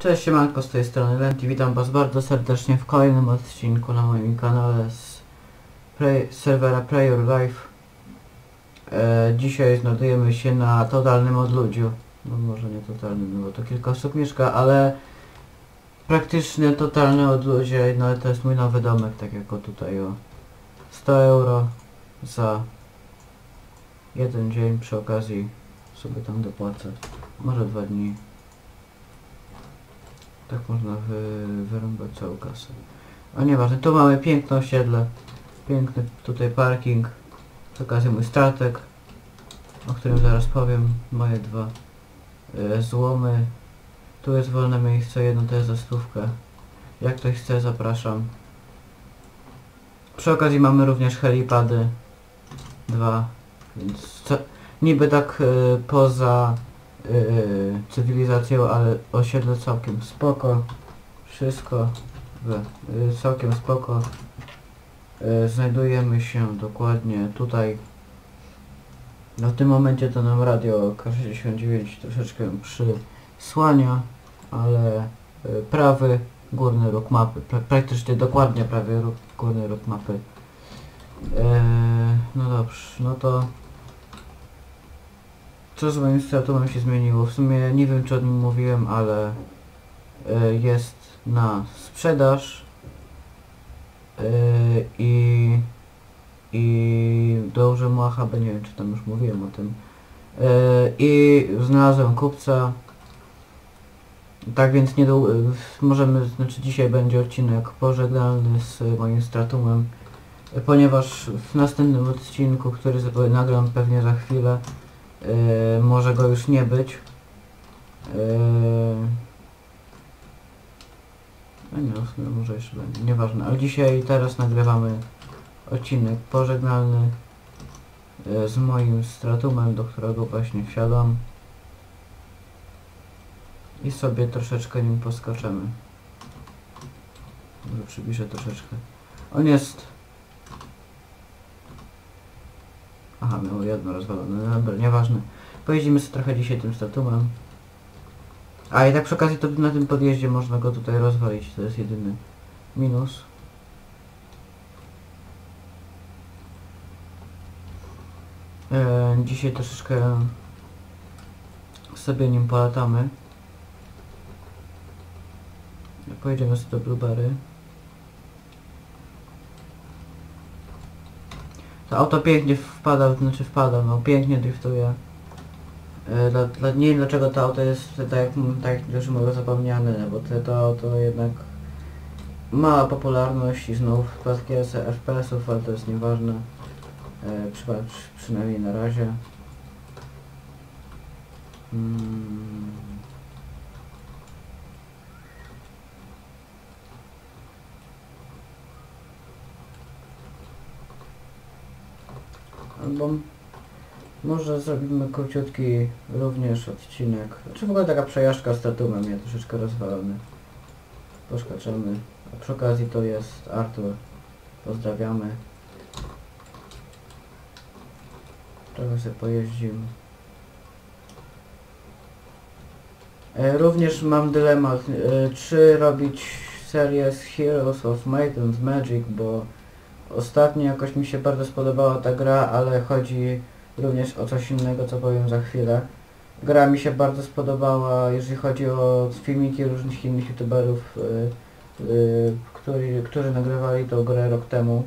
Cześć, siemanko, z tej strony Lenti, witam was bardzo serdecznie w kolejnym odcinku na moim kanale z Play, serwera Play Your Life. E, dzisiaj znajdujemy się na totalnym odludziu. No może nie totalnym, no bo to kilka osób mieszka, ale praktycznie totalne odludzie, no to jest mój nowy domek, tak jak o tutaj o 100 euro za jeden dzień przy okazji sobie tam dopłacę. Może dwa dni. Tak można wy, wyrąbać całą kasę. A nieważne, tu mamy piękne osiedle. Piękny tutaj parking. Przy okazji mój statek, o którym zaraz powiem. Moje dwa e, złomy. Tu jest wolne miejsce, jedno to jest za stówkę. Jak ktoś chce, zapraszam. Przy okazji mamy również helipady. Dwa. Więc co, niby tak e, poza yy, cywilizacją, ale osiedle całkiem spoko. Wszystko yy, całkiem spoko. Yy, znajdujemy się dokładnie tutaj. No w tym momencie to nam radio K69 troszeczkę przysłania, ale yy, prawy górny róg mapy, pra praktycznie dokładnie prawy róg, górny róg mapy. Yy, no dobrze, no to co z moim statusem się zmieniło? W sumie nie wiem czy o nim mówiłem, ale y, jest na sprzedaż y, i i dobrze mu AHB, nie wiem czy tam już mówiłem o tym y, i znalazłem kupca tak więc nie do, możemy, znaczy dzisiaj będzie odcinek pożegnalny z moim stratumem ponieważ w następnym odcinku, który nagram pewnie za chwilę Yy, może go już nie być. Yy... No nie, sumie może jeszcze będzie, nieważne. Ale dzisiaj, teraz nagrywamy odcinek pożegnalny yy, z moim stratumem, do którego właśnie wsiadam. I sobie troszeczkę nim poskaczemy. Może przybliżę troszeczkę. On jest Aha, miał jedno rozwalone, no dobra, nieważne. Pojeździmy sobie trochę dzisiaj tym statumem. A i tak przy okazji to na tym podjeździe można go tutaj rozwalić, to jest jedyny minus. E, dzisiaj troszeczkę sobie nim polatamy. Pojedziemy sobie do Blueberry. To auto pięknie wpada, znaczy wpada, no pięknie driftuje. E, Dla, dla, nie wiem dlaczego to auto jest tak tak już mówię zapomniane, no bo te, to auto jednak ma popularność i znów spadki FPS-ów, ale to jest nieważne. Przy, przynajmniej na razie. Mm. Albo może zrobimy króciutki również odcinek. Znaczy w ogóle taka przejażdżka z tatumem, ja troszeczkę rozwalony. Poszkaczamy. A przy okazji to jest Artur. Pozdrawiamy. Trochę sobie pojeździmy. E, również mam dylemat, e, czy robić serię z Heroes of Might and Magic, bo Ostatnio jakoś mi się bardzo spodobała ta gra, ale chodzi również o coś innego, co powiem za chwilę. Gra mi się bardzo spodobała, jeżeli chodzi o filmiki różnych innych youtuberów, yy, yy, którzy, którzy nagrywali tą grę rok temu.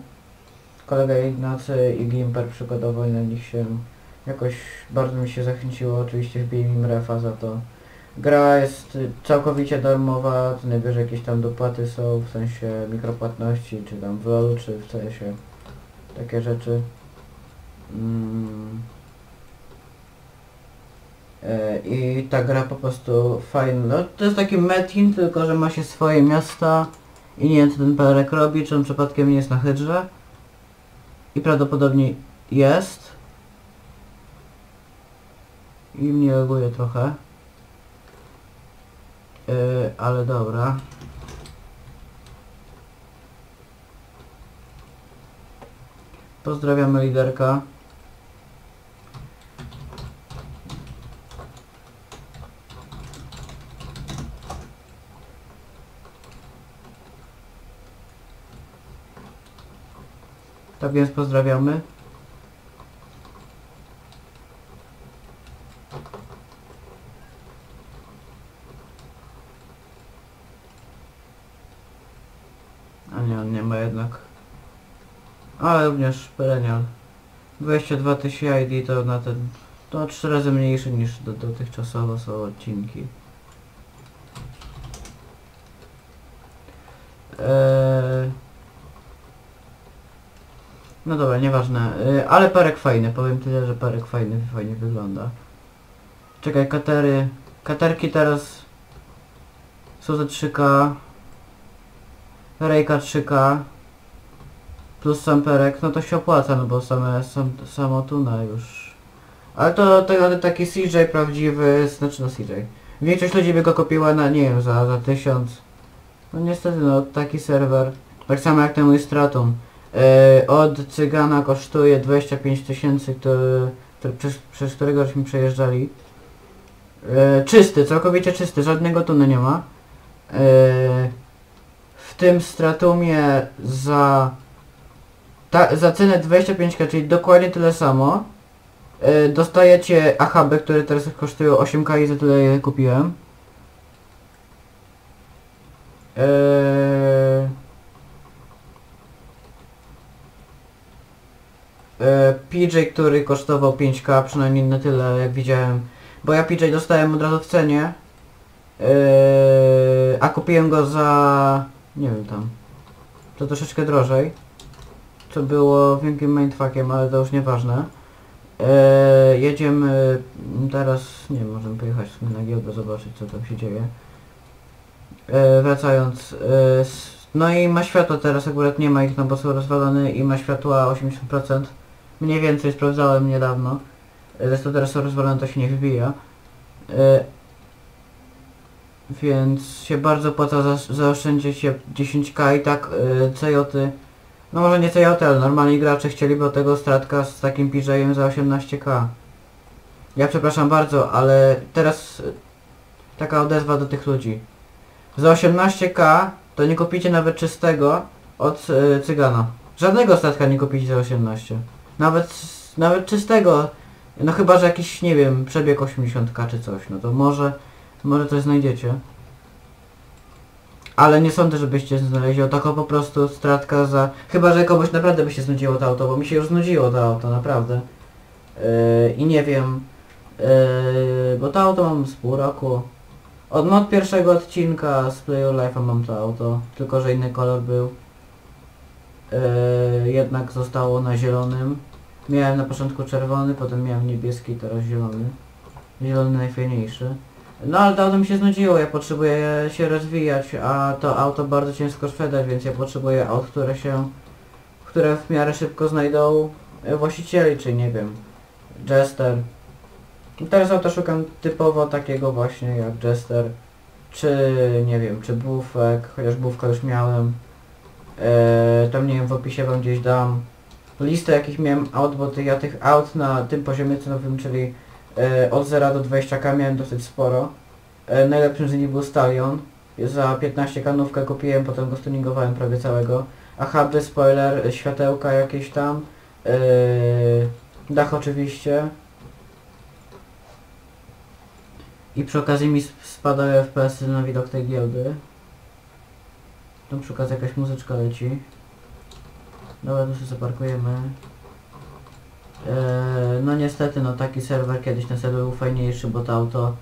Kolega Ignacy i Gimper przykładowo na nich się jakoś bardzo mi się zachęciło, oczywiście wbiłem im refa za to. Gra jest całkowicie darmowa, to najwyżej jakieś tam dopłaty są, w sensie mikropłatności, czy tam w LoL, czy w CS-ie. Takie rzeczy. Mm. E, I ta gra po prostu fajna. No, to jest taki metin, tylko że ma się swoje miasta i nie wiem co ten Perek robi, czy on przypadkiem nie jest na hydrze. I prawdopodobnie jest. I mnie loguje trochę. Yy, ale dobra. Pozdrawiamy liderka. Tak więc pozdrawiamy. Nie, on nie ma jednak. Ale również perennial. 22 tysięcy ID to na ten... To 3 razy mniejszy niż do, dotychczasowo są odcinki. Eee... No dobra, nieważne. Eee, ale parek fajny, powiem tyle, że parek fajny, fajnie wygląda. Czekaj, katery... Katerki teraz są za 3K. Rejka 3K. Plus samperek, no to się opłaca, no bo same, sam, samo tuna już. Ale to, to taki CJ prawdziwy, znaczy no CJ. Większość ludzi by go kupiła na, nie wiem, za, za 1000. No niestety, no taki serwer. Tak samo jak ten mój Stratum. E, od Cygana kosztuje 25 tysięcy, przez, przez którego żeśmy przejeżdżali. E, czysty, całkowicie czysty, żadnego tunu nie ma. E, w tym Stratumie za, ta, za cenę 25k, czyli dokładnie tyle samo, e, dostajecie AHB, które teraz kosztują 8k i za tyle je kupiłem. Eee... Eee, PJ, który kosztował 5k, przynajmniej na tyle jak widziałem, bo ja PJ dostałem od razu w cenie, eee, a kupiłem go za, nie wiem tam, to troszeczkę drożej, co było wielkim mindfuckiem, ale to już nieważne. Eee, jedziemy teraz, nie możemy pojechać na giełdę, zobaczyć co tam się dzieje. E, wracając, e, s- no i ma światło teraz, akurat nie ma ich, no bo są rozwalone i ma światła 80%. Mniej więcej sprawdzałem niedawno. E, Zresztą teraz są rozwalone, to się nie wybija. Więc się bardzo opłaca za, zaoszczędzić je 10k i tak e, CJ, no może nie CJ, ale normalni gracze chcieliby od tego stratka z takim PJ-em za 18k. Ja przepraszam bardzo, ale teraz e, taka odezwa do tych ludzi. Za 18k to nie kupicie nawet czystego od y, cygana. Żadnego statka nie kupicie za 18. Nawet, nawet czystego. No chyba, że jakiś, nie wiem, przebieg 80k czy coś, no to może, może coś znajdziecie. Ale nie sądzę, żebyście znaleźli o tako po prostu stratka za... Chyba, że komuś naprawdę by się znudziło to auto, bo mi się już znudziło to auto, naprawdę. Yy, I nie wiem, yy, bo to auto mam z pół roku. Od, od pierwszego odcinka z Play Your Life'a mam to auto, tylko że inny kolor był. Yy, jednak zostało na zielonym. Miałem na początku czerwony, potem miałem niebieski, teraz zielony. Zielony najfajniejszy. No ale auto mi się znudziło, ja potrzebuję się rozwijać, a to auto bardzo ciężko sprzedać, więc ja potrzebuję aut, które się... które w miarę szybko znajdą e, właścicieli, czy nie wiem, Jester. Teraz auto szukam typowo takiego właśnie jak Jester, czy nie wiem, czy Bufek, chociaż Bufka już miałem. Eee, tam nie wiem, w opisie wam gdzieś dam listę jakich miałem aut, bo ty, ja tych aut na tym poziomie cenowym, czyli e, od 0 do 20k miałem dosyć sporo. E, najlepszym z nich był Stallion. Za 15 kanówkę kupiłem, potem go stuningowałem prawie całego. A huby, spoiler, światełka jakieś tam. E, dach oczywiście. I przy okazji mi sp- spadają FPS-y na widok tej giełdy. Tu przy okazji jakaś muzyczka leci. Dobra, tu się zaparkujemy. Eee, no niestety, no taki serwer kiedyś ten serwer był fajniejszy, bo to auto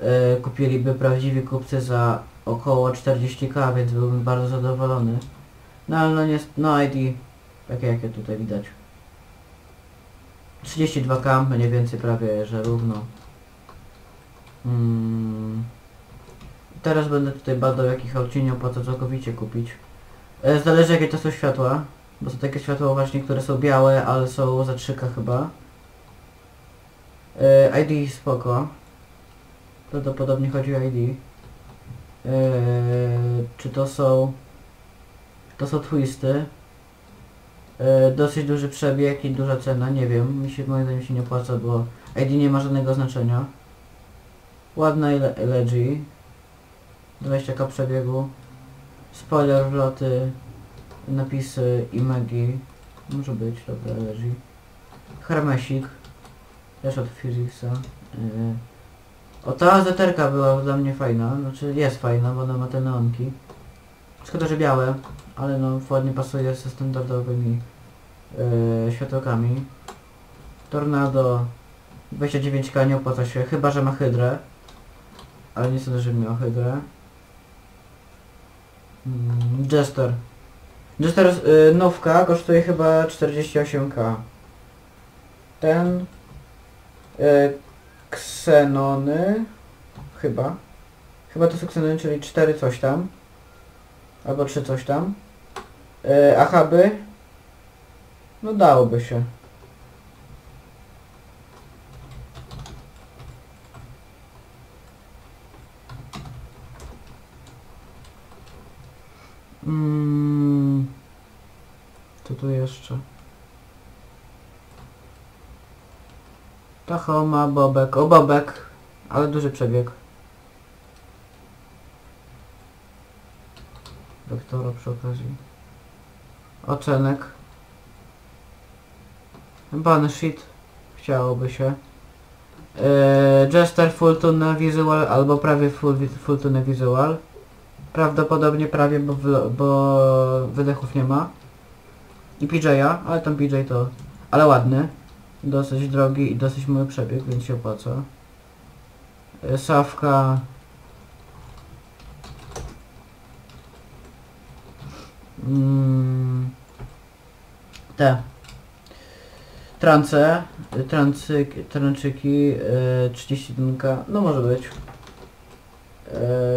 e, kupiliby prawdziwi kupcy za około 40k, więc byłbym bardzo zadowolony. No ale no, nie, no ID, takie jakie tutaj widać. 32k, mniej więcej prawie, że równo. Mm. Teraz będę tutaj badał jakich aut się nie opłaca całkowicie kupić. E, zależy jakie to są światła, bo są takie światła właśnie, które są białe, ale są za 3K chyba. E, ID spoko. Prawdopodobnie chodzi o ID. E, czy to są... To są twisty. E, dosyć duży przebieg i duża cena, nie wiem. Mi się moim zdaniem się nie opłaca, bo ID nie ma żadnego znaczenia. Ładna LG. 20k przebiegu. Spoiler wloty. Napisy Imagi. Może być, dobra, leży. Hermesik. Też od Philipsa. Yy. O, ta azeterka była dla mnie fajna. Znaczy jest fajna, bo ona ma te neonki. Szkoda, że białe, ale no ładnie pasuje ze standardowymi yy, światełkami. Tornado 29k nie opłaca się, chyba że ma hydrę. Ale nie sądzę, że miał hydrę. Mm, Jester. Jester y, nowka kosztuje chyba 48k. Ten y, Ksenony chyba. Chyba to są ksenony, czyli 4 coś tam. Albo 3 coś tam. Y, achaby. No dałoby się. Mm. Co tu jeszcze? Tahoma, Bobek. O, Bobek. Ale duży przebieg. Doktora przy okazji. Ocenek. Banshit. Chciałoby się. Eee, Jester Full Tune Visual albo prawie Full, full Visual. Prawdopodobnie prawie, bo, bo wydechów nie ma. I PJ'a, ale tam PJ to... Ale ładny. Dosyć drogi i dosyć mały przebieg, więc się opłaca. E, Sawka... Mm, te. Trance, trancyk, tranczyki, yy, 31, no może być. Yy,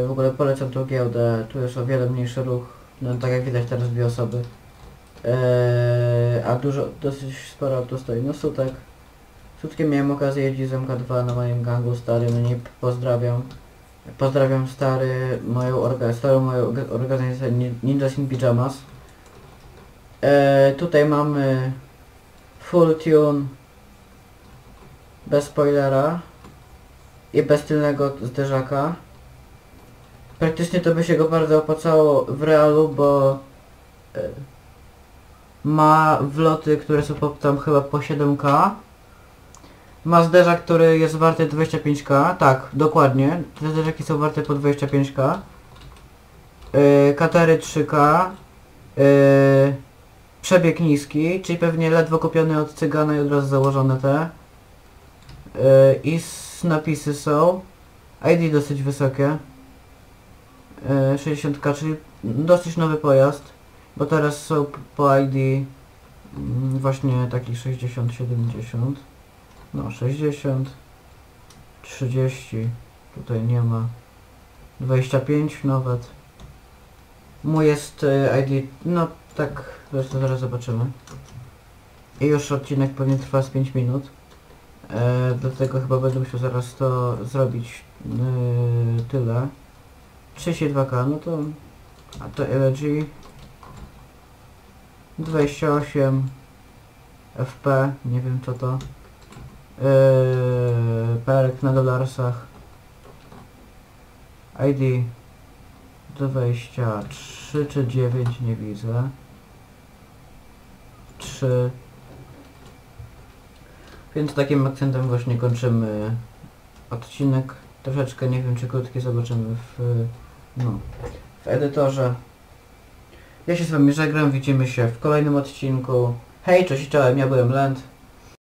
w ogóle polecam tą giełdę, tu jest o wiele mniejszy ruch, no tak jak widać teraz dwie osoby. Yy, a dużo, dosyć sporo auto stoi, no sutek. Sutkiem miałem okazję jeździć z MK2 na moim gangu starym, nie pozdrawiam. Pozdrawiam stary, moją orga, starą moją orga- organizację Ni- Ninjas in Pyjamas. E, tutaj mamy full tune bez spoilera i bez tylnego zderzaka. Praktycznie to by się go bardzo opłacało w realu, bo e, ma wloty, które są po, tam chyba po 7k. Ma zderzak, który jest warty 25k, tak, dokładnie. Te zderzaki są warte po 25k. Yy, katery 3k. Yy, przebieg niski, czyli pewnie ledwo kupiony od cygana i od razu założone te. Yy, I napisy są. ID dosyć wysokie. Yy, 60k, czyli dosyć nowy pojazd. Bo teraz są po ID mm, właśnie takich 60-70. No 60, 30, tutaj nie ma, 25 nawet. Mój jest e, ID, no tak, zresztą zaraz zobaczymy. I już odcinek pewnie trwa z 5 minut. E, dlatego chyba będę musiał zaraz to zrobić e, tyle. 32k, no to... A to LG 28 FP, nie wiem co to. Yy, perek na dolarsach. ID 23 czy 9 nie widzę. 3 Więc takim akcentem właśnie kończymy odcinek. Troszeczkę nie wiem czy krótki zobaczymy w no, w edytorze. Ja się z wami żegnam, widzimy się w kolejnym odcinku. Hej, cześć, czołem, ja byłem Lent.